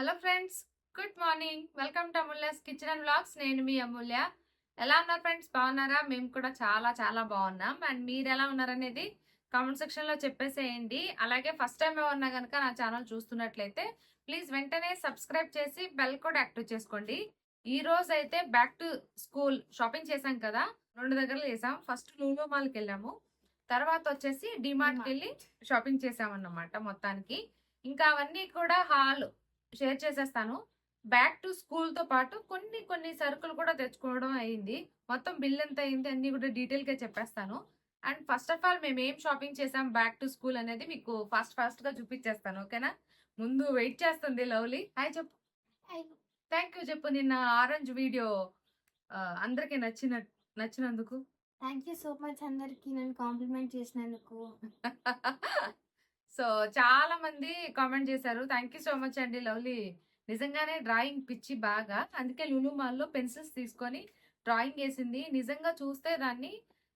Hello friends good morning welcome to Amulya's kitchen and vlogs నేను మీ అమూల్య. ఎలా ఉన్నారు ఫ్రెండ్స్ బాగున్నారా? మేము కూడా చాలా చాలా బాగున్నాం. అండ్ మీరు ఎలా ఉన్నారనేది కామెంట్ సెక్షన్లో చెప్పేసేయండి. అలాగే ఫస్ట్ టైం ఏమన్నా కనుక నా ఛానల్ చూస్తున్నట్లయితే ప్లీజ్ వెంటనే సబ్స్క్రైబ్ చేసి బెల్ కూడా యాక్టివ్ చేసుకోండి. ఈ రోజు అయితే బ్యాక్ టు స్కూల్ షాపింగ్ చేసాం కదా? రెండు దగ్గరలు చేసాం ఫస్ట్ లూలో మాల్కి వెళ్ళాము. తర్వాత వచ్చేసి డిమార్ట్కి వెళ్ళి షాపింగ్ చేసామన్నమాట మొత్తానికి. ఇంకా అవన్నీ కూడా హాల్ షేర్ చేసేస్తాను. బ్యాక్ టు స్కూల్తో పాటు కొన్ని కొన్ని సరుకులు కూడా తెచ్చుకోవడం అయింది. మొత్తం బిల్ ఎంత అయింది అన్ని కూడా డీటెయిల్గా చెప్పేస్తాను. అండ్ ఫస్ట్ ఆఫ్ ఆల్ మేము ఏం షాపింగ్ చేసాం బ్యాక్ టు స్కూల్ అనేది మీకు ఫాస్ట్ ఫాస్ట్గా చూపించేస్తాను ఓకేనా? ముందు వెయిట్ చేస్తుంది లవ్లీ. హాయ్ చెప్పు. థ్యాంక్ యూ చెప్పు నిన్న ఆరెంజ్ వీడియో అందరికి నచ్చిన నచ్చినందుకు. థ్యాంక్ యూ సో మచ్ అందరికి నన్ను కాంప్లిమెంట్ చేసినందుకు. సో చాలా మంది కామెంట్ చేశారు. థ్యాంక్ యూ సో మచ్ అండి లవ్లీ. నిజంగానే డ్రాయింగ్ పిచ్చి బాగా. అందుకే లులు మాల్లో పెన్సిల్స్ తీసుకొని డ్రాయింగ్ వేసింది నిజంగా చూస్తే దాన్ని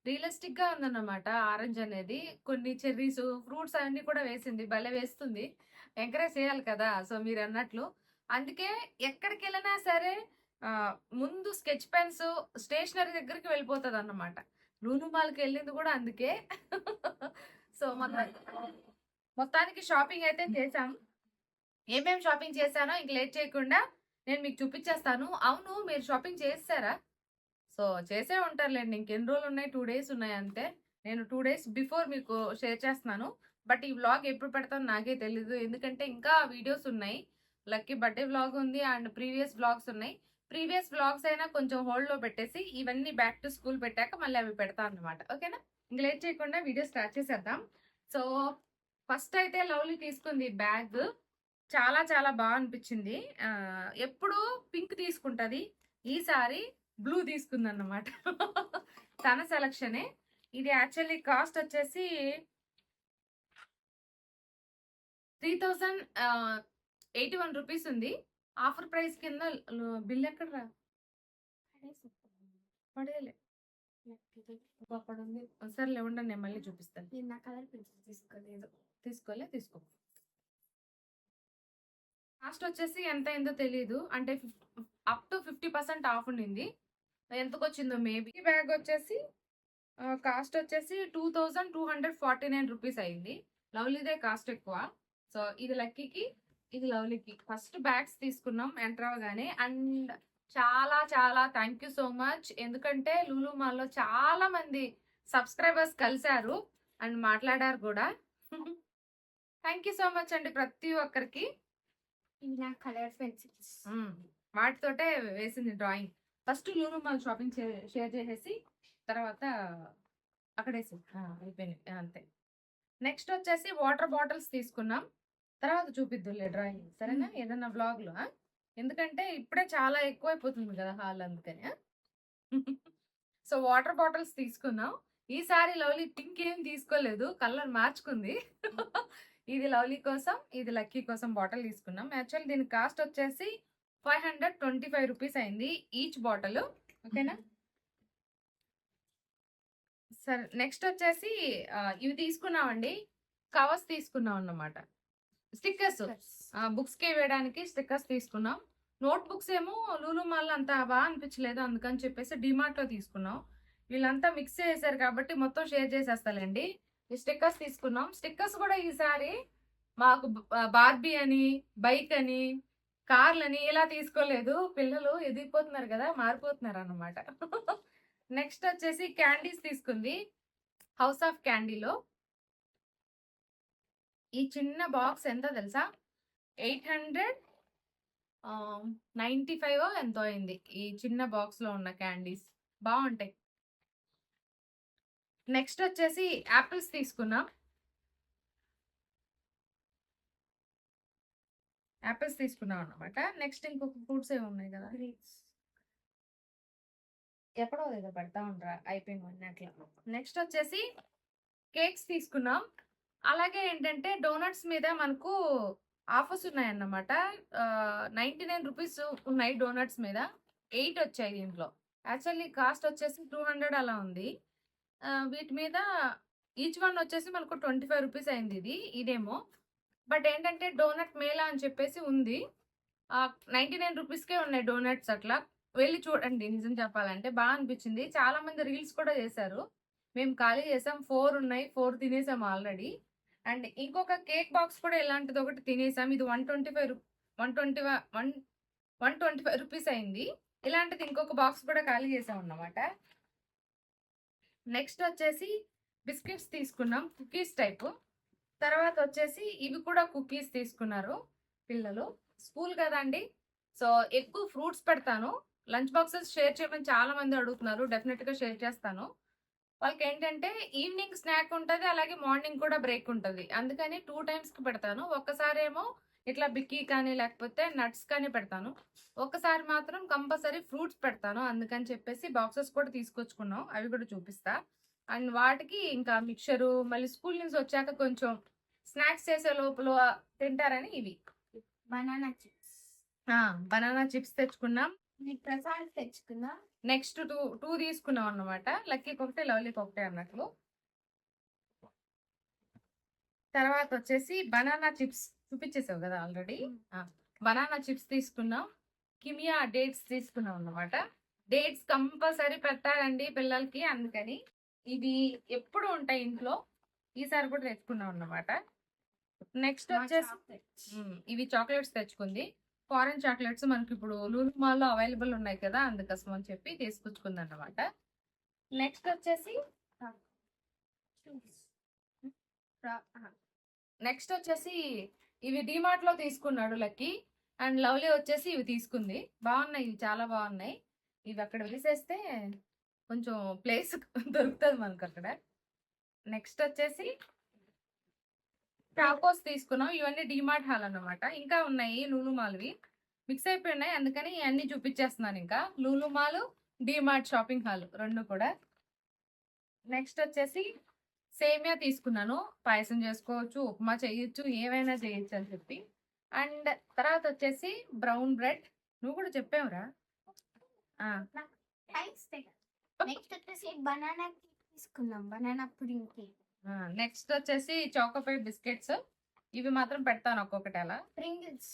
రియలిస్టిక్గా ఉందన్నమాట ఆరెంజ్ అనేది. కొన్ని చెర్రీస్ ఫ్రూట్స్ అవన్నీ కూడా వేసింది. భలే వేస్తుంది. ఎంకరేజ్ చేయాలి కదా సో మీరు అన్నట్లు. అందుకే ఎక్కడికి వెళ్ళినా సరే ముందు స్కెచ్ పెన్స్ స్టేషనరీ దగ్గరికి వెళ్ళిపోతుంది అన్నమాట లూలు మాల్కి వెళ్ళింది కూడా అందుకే. సో మన మొత్తానికి షాపింగ్ అయితే చేసాం ఏమేం షాపింగ్ చేశానో ఇంక లేట్ చేయకుండా నేను మీకు చూపించేస్తాను. అవును మీరు షాపింగ్ చేస్తారా సో చేసే ఉంటారులేండి. ఇంకెన్ని రోజులు ఉన్నాయి? టూ డేస్ ఉన్నాయి అంతే. నేను టూ డేస్ బిఫోర్ మీకు షేర్ చేస్తున్నాను. బట్ ఈ వ్లాగ్ ఎప్పుడు పెడతాను నాకే తెలీదు. ఎందుకంటే ఇంకా వీడియోస్ ఉన్నాయి. లక్కీ బర్త్డే వ్లాగ్ ఉంది అండ్ ప్రీవియస్ వ్లాగ్స్ ఉన్నాయి. ప్రీవియస్ వ్లాగ్స్ అయినా కొంచెం హోల్డ్లో పెట్టేసి ఇవన్నీ బ్యాక్ టు స్కూల్ పెట్టాక మళ్ళీ అవి పెడతాను అనమాట ఓకేనా? ఇంక లేట్ చేయకుండా వీడియో స్టార్ట్ చేసేద్దాం. సో ఫస్ట్ అయితే లవ్లీ తీసుకుంది బ్యాగ్. చాలా చాలా బాగా అనిపించింది. ఎప్పుడు పింక్ తీసుకుంటది. ఈసారి బ్లూ తీసుకుంది అన్నమాట తన సెలక్షనే. ఇది యాక్చువల్లీ కాస్ట్ వచ్చేసి three thousand eighty one rupees ఉంది. ఆఫర్ ప్రైస్ కింద బిల్ ఎక్కడ రా పడేలే. అక్కడ ఉంది ఉండండి మళ్ళీ చూపిస్తాను. నేను నా కలర్ పెన్సిల్ తీసుకోలేదు. తీసుకోలే తీసుకో కాస్ట్ వచ్చేసి ఎంత అయిందో తెలియదు అంటే up to fifty percent off ఉండింది. ఎంతకు వచ్చిందో మేబీ బ్యాగ్ వచ్చేసి కాస్ట్ వచ్చేసి two thousand two hundred forty nine rupees అయింది. లవ్లీదే కాస్ట్ ఎక్కువ. సో ఇది లక్కీకి ఇది లవ్లీకి. ఫస్ట్ బ్యాగ్స్ తీసుకున్నాం ఎంటర్ అవగానే. అండ్ చాలా చాలా థ్యాంక్ యూ సో మచ్ ఎందుకంటే లూలు మాల్లో చాలా మంది సబ్స్క్రైబర్స్ కలిశారు. అండ్ మాట్లాడారు కూడా. థ్యాంక్ యూ సో మచ్ అండి ప్రతి ఒక్కరికి. నా కలర్ పెన్సిల్స్. వాటితోటే వేసింది డ్రాయింగ్. ఫస్ట్ లూను మాల్ షాపింగ్ షేర్ చేసేసి తర్వాత అక్కడ వేసి అయిపోయింది ఆ, అంతే. నెక్స్ట్ వచ్చేసి వాటర్ బాటిల్స్ తీసుకున్నాం. తర్వాత చూపిద్దులే డ్రాయింగ్. సరేనా. ఏదన్నా vlog లో ఆ? ఎందుకంటే ఇప్పుడే చాలా ఎక్కువైపోతుంది కదా హాల్ అందుకని సో వాటర్ బాటిల్స్ తీసుకున్నాం. ఈసారి లవ్లీ పింక్ ఏం తీసుకోలేదు. కలర్ మార్చుకుంది. ఇది లవ్లీ కోసం ఇది లక్కీ కోసం బాటిల్ తీసుకున్నాం. యాక్చువల్ దీని కాస్ట్ వచ్చేసి five hundred twenty five rupees అయింది ఈచ్ బాటిల్. ఓకేనా? సరే నెక్స్ట్ వచ్చేసి ఇవి తీసుకున్నామండి. కవర్స్ తీసుకున్నాం అన్నమాట. స్టిక్కర్స్ బుక్స్కి వేయడానికి స్టిక్కర్స్ తీసుకున్నాం. నోట్ బుక్స్ ఏమో లూలు మాల్ అంత బాగా అనిపించలేదు. అందుకని చెప్పేసి డిమార్ట్లో తీసుకున్నాం. వీళ్ళంతా మిక్స్ చేశారు కాబట్టి మొత్తం షేర్ చేసేస్తాలండి. స్టిక్కర్స్ తీసుకున్నాం. స్టిక్కర్స్ కూడా ఈసారి మాకు బార్బీ అని బైక్ అని కార్లని ఇలా తీసుకోలేదు. పిల్లలు ఎదిగిపోతున్నారు కదా మారిపోతున్నారు అనమాట నెక్స్ట్ వచ్చేసి క్యాండీస్ తీసుకుంది. హౌస్ ఆఫ్ క్యాండీలో. ఈ చిన్న బాక్స్ ఎంత తెలుసా? ఎయిట్ హండ్రెడ్ నైంటీ ఫైవ్ ఎంతో అయింది ఈ చిన్న బాక్స్లో ఉన్న క్యాండీస్. బాగుంటాయి. నెక్స్ట్ వచ్చేసి యాపిల్స్ తీసుకున్నాం యాపిల్స్ తీసుకున్నాం అన్నమాట. నెక్స్ట్ ఇంకొక ఫ్రూట్స్ ఏమి ఉన్నాయి కదా. ఎక్కడో ఏదో పెడతా ఉండరా అయిపోయింది అట్లా. నెక్స్ట్ వచ్చేసి కేక్స్ తీసుకున్నాం అలాగే ఏంటంటే డోనట్స్ మీద మనకు ఆఫర్స్ ఉన్నాయన్నమాట. నైంటీ నైన్ రూపీస్ ఉన్నాయి డోనట్స్ మీద. ఎయిట్ వచ్చాయి దీంట్లో. యాక్చువల్లీ కాస్ట్ వచ్చేసి టూ హండ్రెడ్ అలా ఉంది. వీటి మీద ఈచ్ వన్ వచ్చేసి మనకు ట్వంటీ ఫైవ్ రూపీస్ అయింది ఇది ఇదేమో బట్ ఏంటంటే డోనట్ మేళా అని చెప్పేసి ఉంది. నైంటీ నైన్ రూపీస్కే ఉన్నాయి డోనట్స్ అట్లా. వెళ్ళి చూడండి నిజం చెప్పాలంటే బాగా అనిపించింది. చాలా మంది రీల్స్ కూడా చేశారు. మేము ఖాళీ చేసాం ఫోర్ ఉన్నాయి ఫోర్ తినేసాం ఆల్రెడీ. అండ్ ఇంకొక కేక్ బాక్స్ కూడా ఇలాంటిది ఒకటి తినేసాం. ఇది one twenty five one twenty one one twenty five rupees అయింది. ఇలాంటిది ఇంకొక బాక్స్ కూడా ఖాళీ చేసాం అన్నమాట. నెక్స్ట్ వచ్చేసి బిస్కెట్స్ తీసుకున్నాం కుకీస్ టైప్. తర్వాత వచ్చేసి ఇవి కూడా కుకీస్ తీసుకున్నారు పిల్లలు. స్కూల్ కదండి. సో ఎక్కువ ఫ్రూట్స్ పెడతాను. లంచ్ బాక్సెస్ షేర్ చేయమని చాలా మంది అడుగుతున్నారు. డెఫినెట్గా షేర్ చేస్తాను. వాళ్ళకి ఏంటంటే ఈవినింగ్ స్నాక్ ఉంటుంది అలాగే మార్నింగ్ కూడా బ్రేక్ ఉంటుంది. అందుకని టూ టైమ్స్కి పెడతాను. ఒక్కసారేమో ఇట్లా బిక్కీ కానీ లేకపోతే నట్స్ కానీ పెడతాను. ఒక్కసారి మాత్రం కంపల్సరీ ఫ్రూట్స్ పెడతాను. అందుకని చెప్పేసి బాక్సెస్ కూడా తీసుకొచ్చుకున్నాం. అవి కూడా చూపిస్తా. అండ్ వాటికి ఇంకా మిక్చరు మళ్ళీ స్కూల్ నుంచి వచ్చాక కొంచెం స్నాక్స్ చేసే లోపల తింటారని ఇవి. Banana chips. బనానా చిప్స్ తెచ్చుకున్నాం. ప్రసాద్ తెచ్చుకున్నా నెక్స్ట్ టూ టూ తీసుకున్నాం అన్నమాట. లక్కీకి ఒకటే లవ్లీకి ఒకటే అన్నట్లు. తర్వాత వచ్చేసి బనానా చిప్స్. చూపించేసావు కదా ఆల్రెడీ. బనానా చిప్స్ తీసుకున్నాం. కిమియా డేట్స్ తీసుకున్నాం అన్నమాట. డేట్స్ కంపల్సరీ పెట్టాలండి పిల్లలకి అందుకని. ఇవి ఎప్పుడు ఉంటాయి ఇంట్లో? ఈసారి కూడా తెచ్చుకున్నాం అన్నమాట. నెక్స్ట్ వచ్చేసి. ఇవి చాక్లెట్స్ తెచ్చుకుంది. ఫారెన్ చాక్లెట్స్ మనకి ఇప్పుడు లూలు మాల్లో అవైలబుల్ ఉన్నాయి కదా అందుకోసం అని చెప్పి తీసుకొచ్చుకుంది అనమాట నెక్స్ట్ వచ్చేసి నెక్స్ట్ వచ్చేసి ఇవి డిమార్ట్లో తీసుకున్నాడు లక్కీ అండ్ లవ్లీ వచ్చేసి ఇవి తీసుకుంది. బాగున్నాయి ఇవి చాలా బాగున్నాయి. ఇవి అక్కడ వేసేస్తే కొంచెం ప్లేస్ దొరుకుతుంది మనకు అక్కడ. నెక్స్ట్ వచ్చేసి టాకోస్ తీసుకున్నాం. ఇవన్నీ డిమార్ట్ హాల్ అన్నమాట. ఇంకా ఉన్నాయి లూలుమాల్వి మిక్స్ అయిపోయినాయి. అందుకని అన్ని చూపించేస్తున్నాను ఇంకా. లూలుమాలు డిమార్ట్ షాపింగ్ హాల్ రెండు కూడా. నెక్స్ట్ వచ్చేసి సేమియా తీసుకున్నాను. పాయసం చేసుకోవచ్చు ఉప్మా చేయొచ్చు ఏమైనా చేయొచ్చు అని చెప్పి. అండ్ తర్వాత వచ్చేసి బ్రౌన్ బ్రెడ్. నువ్వు కూడా చెప్పావురా. నెక్స్ట్ వచ్చేసి బనానా కేక్ తీసుకున్నాం బనానా పుడింగ్ కేక్ ఆ, నెక్స్ట్ వచ్చేసి చాకోపై బిస్కెట్స్ ఇవి మాత్రం పెడతాను ఒక్కొక్కటి అలా ప్రింగిల్స్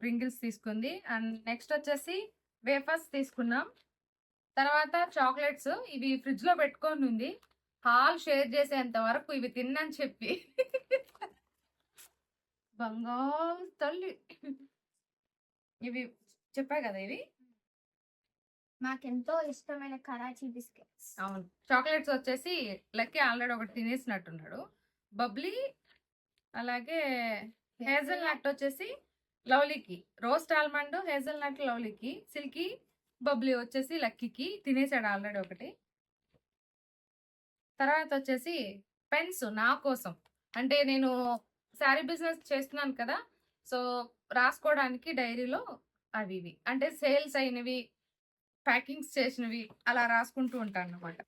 ప్రింగిల్స్ తీసుకుంది. అండ్ నెక్స్ట్ వచ్చేసి వేఫర్స్ తీసుకున్నాం. తర్వాత చాక్లెట్స్ ఇవి ఫ్రిడ్జ్లో పెట్టుకొని ఉంది. హాల్ షేర్ చేసేంత వరకు ఇవి తిన్నని చెప్పి. బంగారు తల్లి. ఇవి చెప్పా కదా ఇవి? మాకెంతో ఇష్టమైన కరాచీ బిస్కెట్స్. అవును. చాక్లెట్స్ వచ్చేసి లక్కీ ఆల్రెడీ ఒకటి తినేసినట్టున్నాడు. బబ్లీ అలాగే హేజల్ నట్. వచ్చేసి లవ్లీకి. రోస్ట్ ఆల్మండ్ హేజల్ నట్ లవ్లీకి. సిల్కీ బబ్లీ వచ్చేసి లక్కీకి. తినేసాడు ఆల్రెడీ ఒకటి. తర్వాత వచ్చేసి పెన్స్ నా కోసం. అంటే నేను శారీ బిజినెస్ చేస్తున్నాను కదా సో రాసుకోవడానికి డైరీలో అవి ఇవి. అంటే సేల్స్ అయినవి ప్యాకింగ్స్ చేసినవి అలా రాసుకుంటూ ఉంటాను అనమాట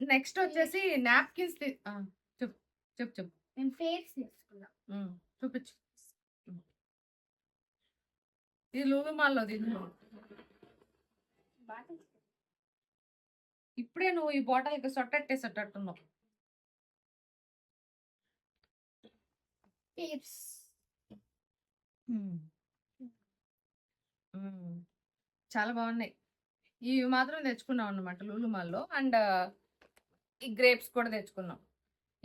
నెక్స్ట్ వచ్చేసి నాప్కిన్స్ చెప్పు చెప్పు చెప్పు. తీసుకున్నాం. ఉమ్, చూపించు. ఇది లూలు మాల్లో ఇప్పుడే నువ్వు ఈ బాటిల్కి సొట్టెట్టేసేటట్టున్నావు. చాలా బాగున్నాయి. ఇవి మాత్రం తెచ్చుకున్నాం అన్నమాట లూలు మాల్లో అండ్ ఈ గ్రేప్స్ కూడా తెచ్చుకున్నాం.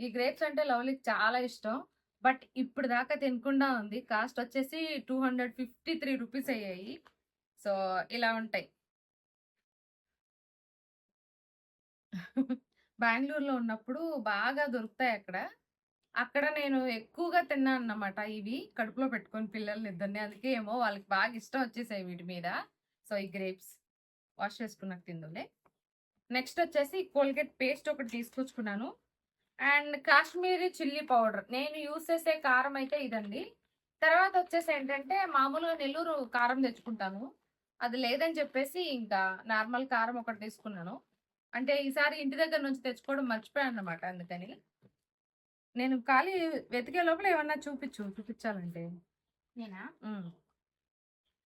ఈ గ్రేప్స్ అంటే లవ్లీకి చాలా ఇష్టం. బట్ ఇప్పుడు దాకా తినకుండా ఉంది. కాస్ట్ వచ్చేసి two hundred fifty three rupees అయ్యాయి. సో ఇలా ఉంటాయి. బెంగళూరులో ఉన్నప్పుడు బాగా దొరుకుతాయి అక్కడ. అక్కడ నేను ఎక్కువగా తిన్నాను అన్నమాట ఇవి కడుపులో పెట్టుకొని పిల్లల్ని ఇద్దరిని. అందుకే ఏమో వాళ్ళకి బాగా ఇష్టం వచ్చేసాయి వీటి మీద. సో ఈ గ్రేప్స్ వాష్ చేసుకున్నాక తిందులే నెక్స్ట్ వచ్చేసి కోల్గేట్ పేస్ట్ ఒకటి తీసుకొచ్చుకున్నాను. And Kashmiri chilli powder. నేను యూస్ చేసే కారం అయితే ఇదండి. తర్వాత వచ్చేసి ఏంటంటే మామూలుగా నెల్లూరు కారం తెచ్చుకుంటాను. అది లేదని చెప్పేసి ఇంకా నార్మల్ కారం ఒకటి తీసుకున్నాను. అంటే ఈసారి ఇంటి దగ్గర నుంచి తెచ్చుకోవడం మర్చిపోయాను అన్నమాట అందుకని. నేను ఖాళీ వెతికే లోపల ఏమన్నా చూపించు చూపించాలంటే. నేనా?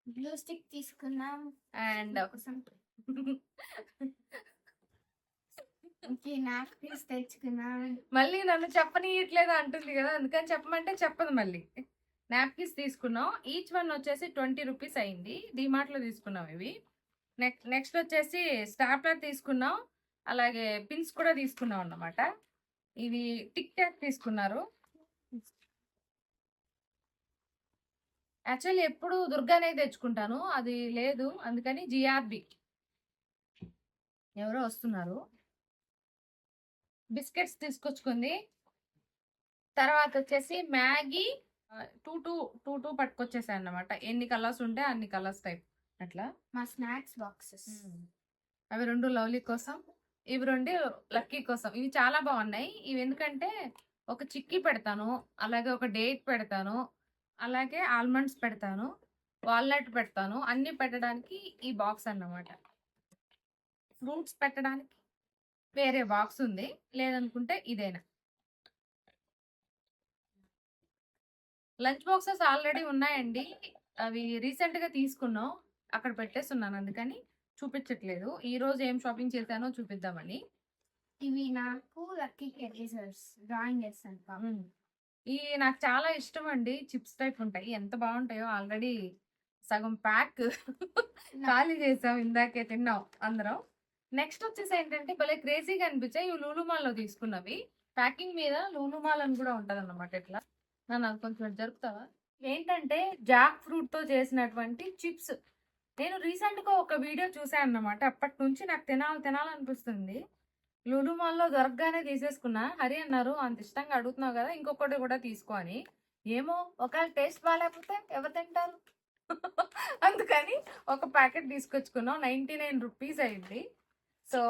గ్లూ స్టిక్ తీసుకున్నాం అండ్ మళ్ళీ నన్ను చెప్పనీయట్లేదు అంటుంది కదా అందుకని చెప్పమంటే చెప్పదు మళ్ళీ. నాప్కిన్స్ తీసుకున్నాం. ఈచ్ వన్ వచ్చేసి ట్వంటీ రూపీస్ అయింది. డిమార్ట్లో తీసుకున్నాం ఇవి. నెక్స్ట్ నెక్స్ట్ వచ్చేసి స్టాప్లర్ తీసుకున్నాం. అలాగే పిన్స్ కూడా తీసుకున్నాం అన్నమాట. ఇవి టిక్ టాక్ తీసుకున్నారు. యాక్చువల్లీ ఎప్పుడు దుర్గానే తెచ్చుకుంటాను. అది లేదు. అందుకని జిఆర్బి. ఎవరో వస్తున్నారు. బిస్కెట్స్ తీసుకొచ్చుకుంది. తర్వాత వచ్చేసి Maggi two two two two పట్టుకొచ్చేసాయి అన్నమాట. ఎన్ని కలర్స్ ఉంటే అన్ని కలర్స్ టైప్ అట్లా. మా స్నాక్స్ బాక్సెస్. అవి రెండు లవ్లీ కోసం. ఇవి రెండు లక్కీ కోసం. ఇవి చాలా బాగున్నాయి. ఇవి ఎందుకంటే ఒక చిక్కీ పెడతాను అలాగే ఒక డేట్ పెడతాను అలాగే ఆల్మండ్స్ పెడతాను వాల్నట్ పెడతాను అన్ని పెట్టడానికి ఈ బాక్స్ అన్నమాట. ఫ్రూట్స్ పెట్టడానికి వేరే బాక్స్ ఉంది. లేదనుకుంటే ఇదేనా. లంచ్ బాక్సెస్ ఆల్రెడీ ఉన్నాయండి. అవి రీసెంట్గా తీసుకున్నాం. అక్కడ పెట్టేస్తున్నాను అందుకని చూపించట్లేదు. ఈ రోజు ఏం షాపింగ్ చేశానో చూపిద్దామని. ఇవి నాకు లక్కీ ఎరేజర్స్ డ్రాయింగ్ వేస్తాను పాపం. ఈ నాకు చాలా ఇష్టం అండి చిప్స్ టైప్ ఉంటాయి. ఎంత బాగుంటాయో ఆల్రెడీ సగం ప్యాక్ ఖాళీ చేసాం ఇందాకే తిన్నాం అందరం. నెక్స్ట్ వచ్చేసి ఏంటంటే భలే క్రేజీగా అనిపించాయి. ఇవి లూలుమాల్లో తీసుకున్నవి. ప్యాకింగ్ మీద లూలుమాల్ అని కూడా ఉంటది అన్నమాట ఇట్లా. నన్ను అది కొంచెం జరుపుతావా? ఏంటంటే జాక్ ఫ్రూట్తో చేసినటువంటి చిప్స్. నేను రీసెంట్గా ఒక వీడియో చూసాను అన్నమాట అప్పటి నుంచి నాకు తినాలి తినాలనిపిస్తుంది. లులు మాల్లో దొరకగానే తీసేసుకున్నా. హరి అన్నారు అంత ఇష్టంగా అడుగుతున్నావు కదా ఇంకొకటి కూడా తీసుకో అని. ఏమో ఒకవేళ టేస్ట్ బాగాలేకపోతే ఎవరు తింటారు? అందుకని ఒక ప్యాకెట్ తీసుకొచ్చుకున్నాం. నైన్టీ నైన్ రూపీస్ అయింది. సో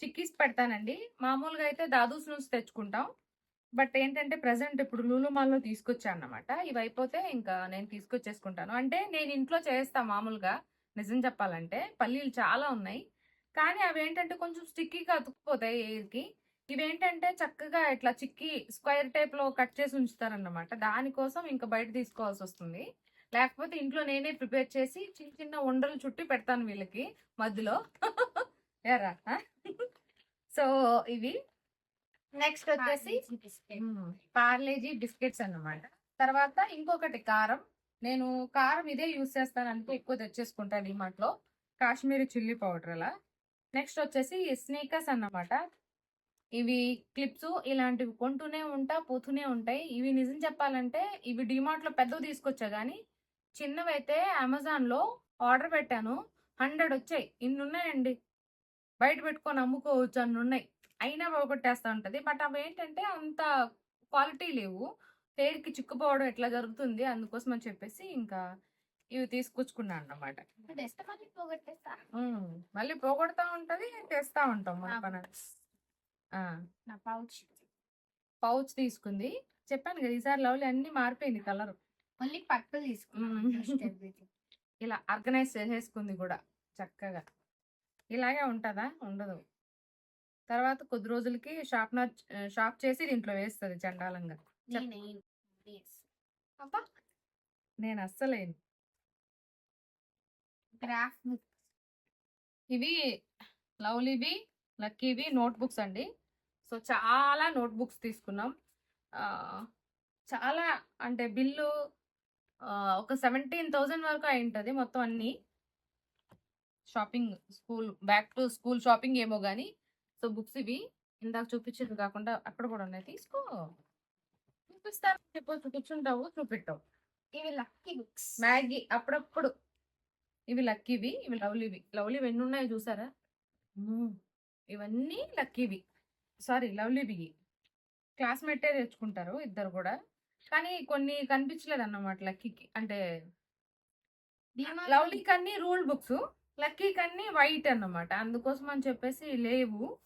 చిక్కీస్ పెడతానండి. మామూలుగా అయితే దాదూస్ నుంచి తెచ్చుకుంటాం. బట్ ఏంటంటే ప్రజెంట్ ఇప్పుడు లూలు మాల్లో తీసుకొచ్చాను అనమాట ఇవి అయిపోతే ఇంకా నేను తీసుకొచ్చేసుకుంటాను. అంటే నేను ఇంట్లో చేస్తా మామూలుగా నిజం చెప్పాలంటే. పల్లీలు చాలా ఉన్నాయి. కానీ అవి ఏంటంటే కొంచెం స్టిక్కీగా అతుక్కుపోతాయి ఎయిర్కి ఇవేంటంటే చక్కగా ఇట్లా చిక్కి స్క్వేర్ టైప్లో కట్ చేసి ఉంచుతారన్నమాట. దానికోసం ఇంకా బయట తీసుకోవాల్సి వస్తుంది. లేకపోతే ఇంట్లో నేనే ప్రిపేర్ చేసి చిన్న చిన్న ఉండలు చుట్టి పెడతాను వీళ్ళకి మధ్యలో. ఎరా సో ఇవి. నెక్స్ట్ వచ్చేసి పార్లేజీ బిస్కెట్స్ అన్నమాట. తర్వాత ఇంకొకటి కారం. నేను కారం ఇదే యూస్ చేస్తాను అంటే ఎక్కువ తెచ్చేసుకుంటాను డిమార్ట్లో కాశ్మీరీ చిల్లీ పౌడర్ అలా. నెక్స్ట్ వచ్చేసి స్నేకర్స్ అన్నమాట. ఇవి క్లిప్స్ ఇలాంటివి కొంటూనే ఉంటా పోతూనే ఉంటాయి. ఇవి నిజం చెప్పాలంటే ఇవి డిమార్ట్లో పెద్దవి తీసుకొచ్చా కానీ చిన్నవైతే అమెజాన్లో ఆర్డర్ పెట్టాను. హండ్రెడ్ వచ్చాయి. ఇన్ని ఉన్నాయండి బయట పెట్టుకొని అమ్ముకోవచ్చు అన్ని ఉన్నాయి అయినా పోగొట్టేస్తా ఉంటది. బట్ అవి ఏంటంటే అంత క్వాలిటీ లేవు. హెయిర్కి చిక్కుపోవడం ఎట్లా జరుగుతుంది అందుకోసం అని చెప్పేసి ఇంకా ఇవి తీసుకొచ్చుకున్నాను అన్నమాట. మళ్ళీ మళ్ళీ పోగొడతా ఉంటది తెస్తా ఉంటాం మన నా పౌచ్. పౌచ్ తీసుకుంది. చెప్పాను కదా ఈసారి లవ్లీ అన్ని మారిపోయింది కలర్. మ్మ్. Just everything. ఇలా ఆర్గనైజ్ చేసేసుకుంది కూడా చక్కగా. ఇలాగే ఉంటుందా? ఉండదు. తర్వాత కొద్ది రోజులకి షార్ప్నర్ షార్ప్ చేసి దీంట్లో వేస్తుంది చండాలంగా. నేనే అస్సలేను ఇవి లవ్లీవి లక్కీవి నోట్ బుక్స్ అండి. సో చాలా నోట్ బుక్స్ తీసుకున్నాం చాలా అంటే బిల్లు ఒక సెవెంటీన్ థౌజండ్ వరకు అయి ఉంటుంది మొత్తం అన్ని. Shopping school back to school shopping ఏమో కానీ సో బుక్స్ ఇవి ఇందాక చూపించింది కాకుండా అక్కడ కూడా ఉన్నాయి. తీసుకో. చూపిస్తాను. చెప్పు చూపించుంటావు చూపెట్టావు. ఇవి లక్కీ బుక్స్. మ్యాగీ అప్పుడప్పుడు. ఇవి లక్కీవి ఇవి లవ్లీవి. లవ్లీవి ఎన్ని ఉన్నాయో చూసారా? ఇవన్నీ లక్కీవి. సారీ లవ్లీవి. క్లాస్మేటే తెచ్చుకుంటారు ఇద్దరు కూడా. కానీ కొన్ని కనిపించలేదు అన్నమాట లక్కీకి. అంటే లవ్లీ కన్నీ రూల్ బుక్స్ లక్కీ కన్నీ వైట్ అన్నమాట. అందుకోసం అని చెప్పేసి లేవు.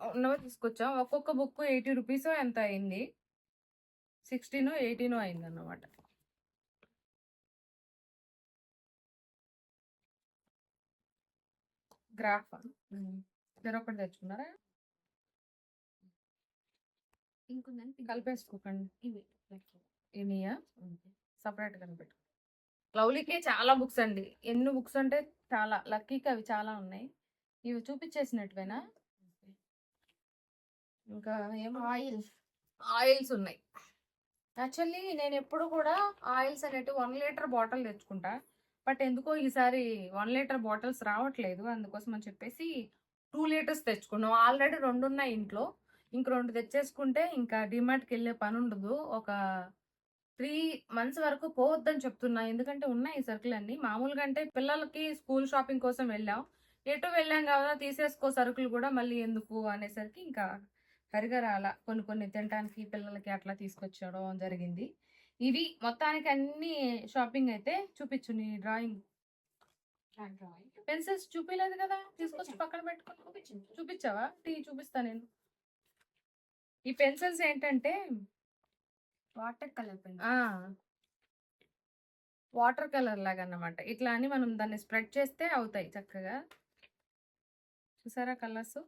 ఉన్నవి తీసుకొచ్చాం. ఒక్కొక్క బుక్ ఎయిటీ రూపీస్ ఎంత అయింది? సిక్స్టీన్ ఎయిటీన్ అయింది అన్నమాట గ్రాఫ్ ఒకటి తెచ్చుకున్నారా? ఇంకొందని కలిపేసుకోకండి. ఇవి. ఇనియా? సపరేట్ కనిపెట్టు లవ్లీకే చాలా బుక్స్ అండి. ఎన్ని బుక్స్ అంటే చాలా. లక్కీకి అవి చాలా ఉన్నాయి. ఇవి చూపించేసినట్టువేనా? ఇంకా ఏమో ఆయిల్ ఆయిల్స్ ఉన్నాయి. యాక్చువల్లీ నేను ఎప్పుడు కూడా ఆయిల్స్ అనేటివి వన్ లీటర్ బాటిల్ తెచ్చుకుంటా. బట్ ఎందుకో ఈసారి వన్ లీటర్ బాటిల్స్ రావట్లేదు. అందుకోసం అని చెప్పేసి టూ లీటర్స్ తెచ్చుకున్నాం. ఆల్రెడీ రెండు ఉన్నాయి ఇంట్లో. ఇంక రెండు తెచ్చేసుకుంటే ఇంకా డిమార్ట్కి వెళ్ళే పని ఉండదు. ఒక త్రీ మంత్స్ వరకు పోవద్దని చెప్తున్నా. ఎందుకంటే ఉన్నాయి ఈ సరుకులు అన్ని. మామూలుగా అంటే పిల్లలకి స్కూల్ షాపింగ్ కోసం వెళ్ళాం. ఎటు వెళ్ళాం కదా తీసేసుకో సరుకులు కూడా మళ్ళీ ఎందుకు అనేసరికి ఇంకా సరిగా రాలా కొన్ని కొన్ని తినడానికి పిల్లలకి అట్లా తీసుకొచ్చడం జరిగింది. ఇవి మొత్తానికి అన్ని షాపింగ్ అయితే చూపించు నీ డ్రాయింగ్. పెన్సిల్స్ చూపించలేదు కదా? తీసుకొచ్చి పక్కన పెట్టుకొని. చూపించావా? టీ చూపిస్తా నేను. ఈ పెన్సిల్స్ ఏంటంటే వాటర్ కలర్ వాటర్ కలర్ లాగా అన్నమాట ఇట్లా అని మనం దాన్ని స్ప్రెడ్ చేస్తే అవుతాయి చక్కగా. చూసారా colours?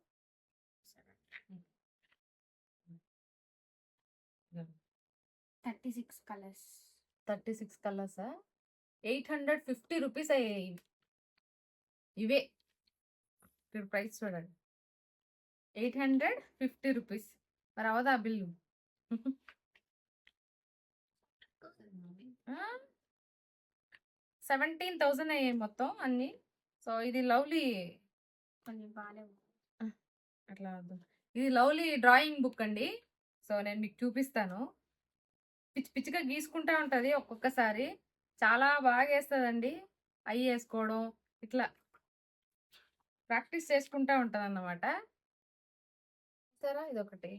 Thirty six colours. Thirty six కలర్సా? Eight hundred fifty rupees అయ్యాయి. ఇవి. ఇక్కడ ప్రైస్ చూడండి. Eight hundred fifty rupees. మరి అవదా బిల్లు? సెవెంటీన్ థౌసండ్ అయ్యాయి మొత్తం అన్ని. సో ఇది లవ్లీ. అట్లా ఇది లవ్లీ డ్రాయింగ్ బుక్ అండి. సో నేను మీకు చూపిస్తాను. పిచ్చి పిచ్చిగా గీసుకుంటా ఉంటుంది ఒక్కొక్కసారి. చాలా బాగా వేస్తుందండి అయ్యి వేసుకోవడం ఇట్లా. ప్రాక్టీస్ చేసుకుంటా ఉంటుంది అన్నమాట సరే ఇదొకటి.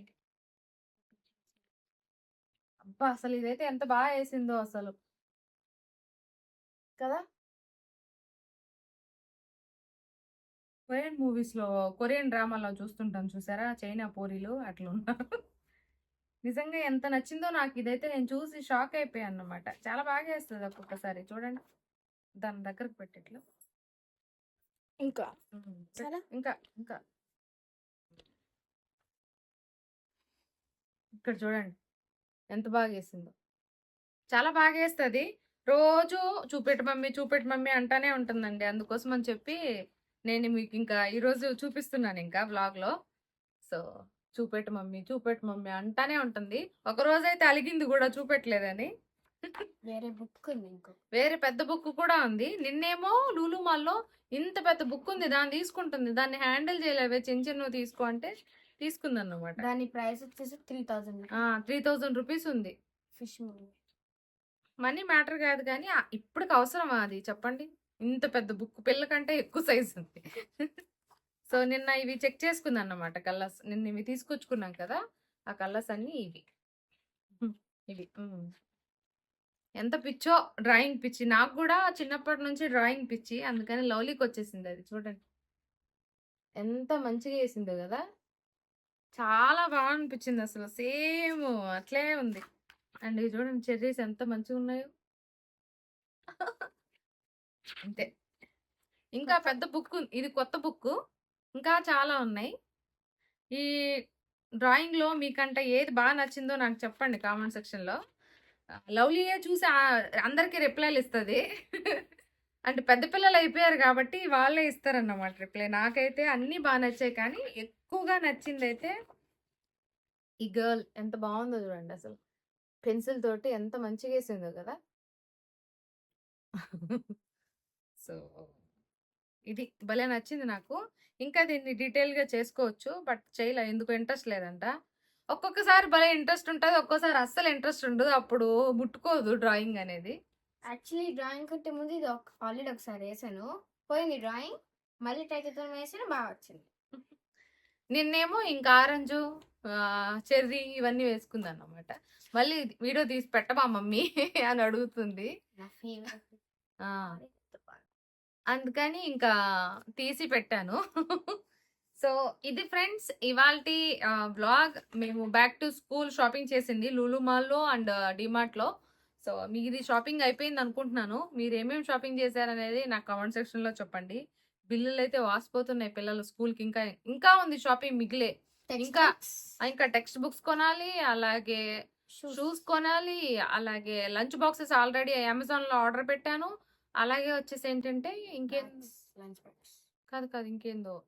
అబ్బా అసలు ఇదైతే ఎంత బాగా వేసిందో అసలు. కదా? కొరియన్ మూవీస్లో కొరియన్ డ్రామాలో చూస్తుంటాం చూసారా? చైనా పోరీలు అట్లా ఉన్నారు నిజంగా ఎంత నచ్చిందో నాకు ఇదైతే నేను చూసి షాక్ అయిపోయాను అన్నమాట. చాలా బాగా వేస్తుంది ఒక్కొక్కసారి. చూడండి. దాని దగ్గరకు పెట్టేట్లు. ఇంకా? ఇంకా ఇంకా. ఇక్కడ చూడండి. ఎంత బాగా వేసిందో. చాలా బాగా వేస్తుంది. రోజు చూపెట్టు మమ్మీ చూపెట్టు మమ్మీ అంటానే ఉంటుందండి. అందుకోసం అని చెప్పి నేను మీకు ఇంకా ఈరోజు చూపిస్తున్నాను ఇంకా వ్లాగ్లో సో చూపెట్టు మమ్మీ చూపెట్టు మమ్మీ అంటానే ఉంటుంది. ఒక రోజు అయితే అలిగింది కూడా చూపెట్టలేదని. వేరే బుక్ ఉంది ఇంకో. వేరే పెద్ద బుక్ కూడా ఉంది. నిన్నేమో లూలు మాల్లో ఇంత పెద్ద బుక్ ఉంది దాన్ని తీసుకుంటుంది. దాన్ని హ్యాండిల్ చేయలేవే చిన్న చిన్నవి తీసుకో అంటే తీసుకుంది అన్నమాట దాని ప్రైస్ వచ్చేసి three thousand three thousand rupees ఉంది. ఫిష్ మనీ మ్యాటర్ కాదు కానీ ఇప్పటికి అవసరమా అది? చెప్పండి. ఇంత పెద్ద బుక్ పిల్ల కంటే ఎక్కువ సైజ్ ఉంది. సో నిన్న ఇవి చెక్ చేసుకుంది అన్నమాట కలర్స్. నిన్న ఇవి తీసుకొచ్చుకున్నాం కదా ఆ కలర్స్ అన్ని ఇవి. ఇవి. ఎంత పిచ్చో డ్రాయింగ్ పిచ్చి. నాకు కూడా చిన్నప్పటి నుంచి డ్రాయింగ్ పిచ్చి. అందుకని లవ్లీకి వచ్చేసింది అది. చూడండి. ఎంత మంచిగా వేసిందో కదా. చాలా బాగా అనిపించింది అసలు. సేమ్ అట్లే ఉంది. అండ్ ఇది చూడండి చెర్రీస్ ఎంత మంచిగా ఉన్నాయో. అంతే. ఇంకా పెద్ద బుక్ ఇది కొత్త బుక్ ఇంకా చాలా ఉన్నాయి. ఈ డ్రాయింగ్లో మీకంటే ఏది బాగా నచ్చిందో నాకు చెప్పండి కామెంట్ సెక్షన్లో. లవ్లీయే చూసి అందరికీ రిప్లైలు ఇస్తుంది. అంటే పెద్ద పిల్లలు అయిపోయారు కాబట్టి వాళ్ళే ఇస్తారన్నమాట రిప్లై. నాకైతే అన్నీ బాగా నచ్చాయి కానీ ఎక్కువగా నచ్చింది అయితే ఈ గర్ల్. ఎంత బాగుందో చూడండి అసలు. పెన్సిల్ తోటి ఎంత మంచిగా వేసిందో కదా. సో ఇది భలే నచ్చింది నాకు. ఇంకా దీన్ని డీటెయిల్గా చేసుకోవచ్చు బట్ చేయలే ఎందుకు ఇంట్రెస్ట్ లేదంట. ఒక్కొక్కసారి భలే ఇంట్రెస్ట్ ఉంటుంది ఒక్కోసారి అస్సలు ఇంట్రెస్ట్ ఉండదు అప్పుడు ముట్టుకోదు డ్రాయింగ్ అనేది. యాక్చువల్లీ డ్రాయింగ్ కంటే ముందు ఇది ఆల్రెడీ ఒకసారి వేసాను. పోయింది డ్రాయింగ్ మళ్ళీ చేద్దాం వేసాను బాగా వచ్చింది. నిన్నేమో ఇంకా ఆరెంజ్ చెర్రీ ఇవన్నీ వేసుకుంది అన్నమాట మళ్ళీ వీడియో తీసి పెట్టమా మమ్మీ? అని అడుగుతుంది. అందుకని ఇంకా తీసి పెట్టాను. సో ఇది ఫ్రెండ్స్ ఇవాళ బ్లాగ్ మేము బ్యాక్ టు స్కూల్ షాపింగ్ చేసింది లూలు మాల్లో అండ్ డిమార్ట్లో. సో మీది షాపింగ్ అయిపోయింది అనుకుంటున్నాను. మీరు ఏమేమి షాపింగ్ చేశారనేది నాకు కామెంట్ సెక్షన్లో చెప్పండి. బిల్లులు అయితే వాసిపోతున్నాయి పిల్లలు స్కూల్కి ఇంకా ఇంకా ఉంది షాపింగ్ మిగిలే. ఇంకా ఇంకా టెక్స్ట్ బుక్స్ కొనాలి అలాగే షూస్ కొనాలి అలాగే లంచ్ బాక్సెస్ ఆల్రెడీ అమెజాన్లో ఆర్డర్ పెట్టాను. అలాగే వచ్చేసి ఏంటంటే ఇంకేం లంచ్ బాక్స్. కాదు కాదు ఇంకేందో.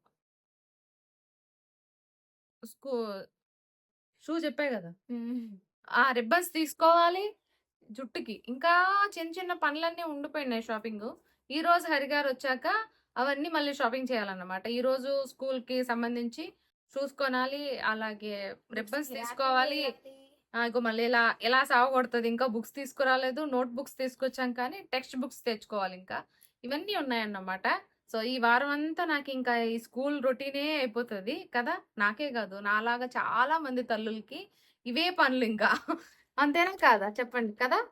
స్కూ షూ చెప్పా కదా. ఆ రిబ్బన్స్ తీసుకోవాలి జుట్టుకి. ఇంకా చిన్న చిన్న పనులన్నీ ఉండిపోయినాయి షాపింగ్. ఈ రోజు హరిగారు వచ్చాక అవన్నీ మళ్ళీ షాపింగ్ చేయాలన్నమాట. ఈ రోజు స్కూల్కి సంబంధించి షూస్ కొనాలి అలాగే రిబ్బన్స్ తీసుకోవాలి. ఇంకో మళ్ళీ ఇలా ఎలా సాగకూడుతుంది ఇంకా బుక్స్ తీసుకురాలేదు. నోట్ బుక్స్ తీసుకొచ్చాం కానీ టెక్స్ట్ బుక్స్ తెచ్చుకోవాలి ఇంకా. ఇవన్నీ ఉన్నాయన్నమాట. సో ఈ వారం అంతా నాకు ఇంకా ఈ స్కూల్ రొటీనే అయిపోతుంది కదా? నాకే కాదు. నాలాగా చాలా మంది తల్లులకి ఇవే పనులు ఇంకా. అంతేనా కాదా? చెప్పండి కదా?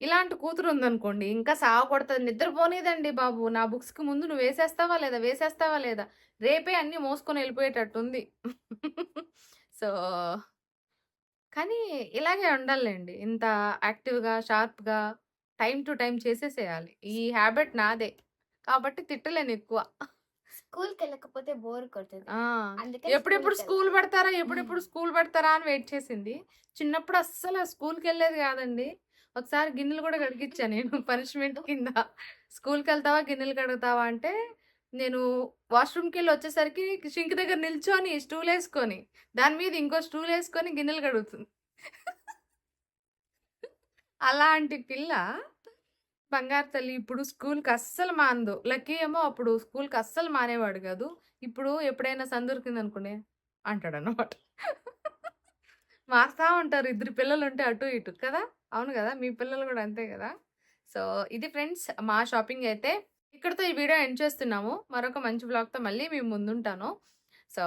ఇలాంటి కూతురు ఉందనుకోండి ఇంకా సావ నిద్రపోనేదండి బాబు. నా బుక్స్కి ముందు నువ్వు వేసేస్తావా లేదా? వేసేస్తావా లేదా? రేపే అన్నీ మోసుకొని వెళ్ళిపోయేటట్టుంది. సో కానీ ఇలాగే ఉండాలండి. ఇంత యాక్టివ్గా షార్ప్గా టైం టు టైం చేసేసేయాలి. ఈ హ్యాబిట్ నాదే. కాబట్టి తిట్టలేను ఎక్కువ. స్కూల్ వెళ్ళకపోతే బోర్ కొడుతుంది. ఆ, అందుకని ఎప్పుడెప్పుడు స్కూల్. పెడతారా? ఎప్పుడెప్పుడు స్కూల్ పెడతారా? అని వెయిట్ చేసింది. చిన్నప్పుడు అస్సలు స్కూల్కి వెళ్ళేది కాదండి. ఒకసారి గిన్నెలు కూడా కడిగిచ్చా నేను. పనిష్మెంట్ కింద. స్కూల్కి వెళ్తావా గిన్నెలు కడుగుతావా? అంటే నేను వాష్రూమ్కి వెళ్ళి వచ్చేసరికి షింక్ దగ్గర నిల్చొని స్టూల్ వేసుకొని దాని మీద ఇంకో స్టూల్ వేసుకొని గిన్నెలు కడుగుతుంది అలాంటి పిల్ల బంగారు తల్లి ఇప్పుడు స్కూల్కి అస్సలు మానదు. లక్కీ ఏమో అప్పుడు స్కూల్కి అస్సలు మానేవాడు కాదు. ఇప్పుడు ఎప్పుడైనా సందొరికింది అనుకునే అంటాడు అనమాట మారుతా ఉంటారు. ఇద్దరు పిల్లలు ఉంటే అటు ఇటు కదా? అవును కదా? మీ పిల్లలు కూడా అంతే కదా? సో ఇది ఫ్రెండ్స్ మా షాపింగ్ అయితే ఇక్కడతో ఈ వీడియో ఎండ్ చేస్తున్నాము. మరొక మంచి బ్లాగ్తో మళ్ళీ మేము ముందుంటాను. సో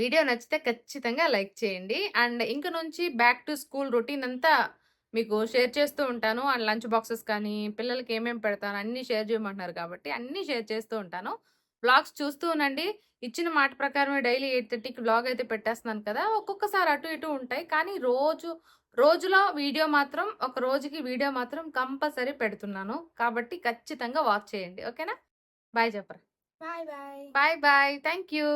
వీడియో నచ్చితే ఖచ్చితంగా లైక్ చేయండి. అండ్ ఇంక నుంచి బ్యాక్ టు స్కూల్ రొటీన్ అంతా మీకు షేర్ చేస్తూ ఉంటాను. అండ్ లంచ్ బాక్సెస్ కానీ పిల్లలకి ఏమేమి పెడతాను అన్నీ షేర్ చేయమంటున్నారు కాబట్టి అన్నీ షేర్ చేస్తూ ఉంటాను. వ్లాగ్స్ చూస్తూ ఉండండి. ఇచ్చిన మాట ప్రకారమే డైలీ ఎయిట్ థర్టీకి వ్లాగ్ అయితే పెట్టేస్తున్నాను కదా. ఒక్కొక్కసారి అటు ఇటు ఉంటాయి. కానీ రోజు రోజులో వీడియో మాత్రం ఒక రోజుకి వీడియో మాత్రం కంపల్సరీ పెడుతున్నాను. కాబట్టి ఖచ్చితంగా వాచ్ చేయండి. ఓకేనా? బాయ్ చెప్పరా. Bye bye. Bye bye. Thank you